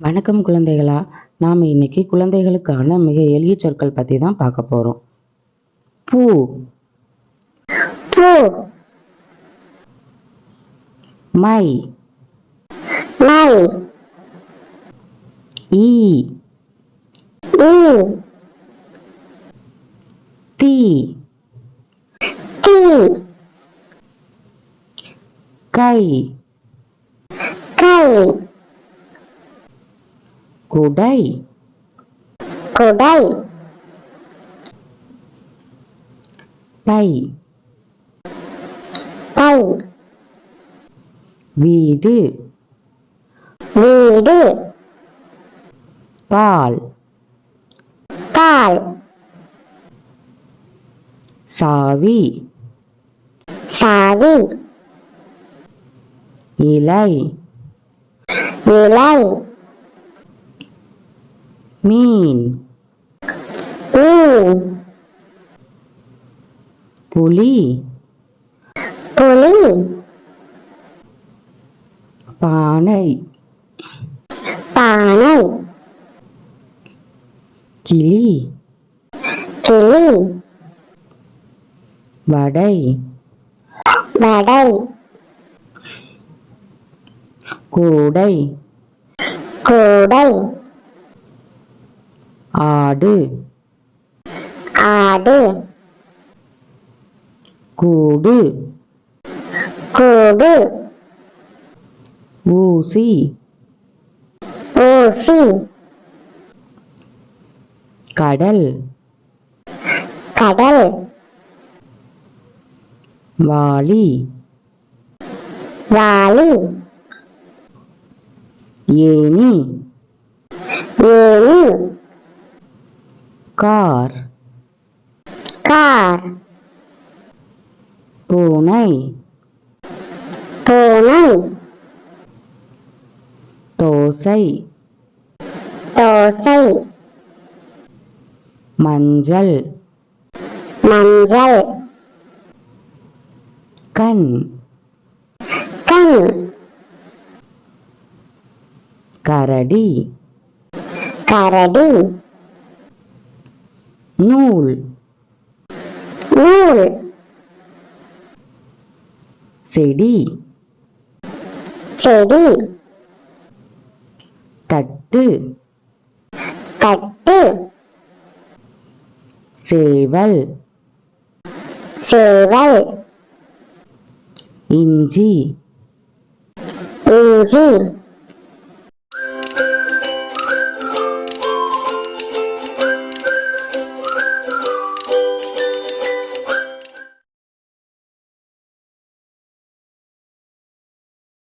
வணக்கம் குழந்தைகளா. நாம் இன்னைக்கு குழந்தைகளுக்கான மிக எளிய சொற்கள் பற்றி தான் பார்க்க போகிறோம் பூ. பூ. மை. மை. ஈ. ஈ. தீ. தீ. கை. கை. குடை. குடை. பை. பை. வீடு. வீடு. பால். பால். சாவி. சாவி. இலை. இலை. புலி. புலி. பானை. பானை. கிளி. கிளி. வடை. வடை. கூடை. கூடை. ஆடு. ஆடு. கூடு. கூடு. ஊசி. ஊசி. கடல். கடல். வாளி. வாளி. ஏணி. ஏணி. கார். கார். பூனை. பூனை. தோசை. தோசை. மஞ்சள். மஞ்சள். கண். கண். கரடி. கரடி. நூல். நூல். செடி. செடி. தட்டு. தட்டு. சேவல். சேவல். இஞ்சி. இஞ்சி.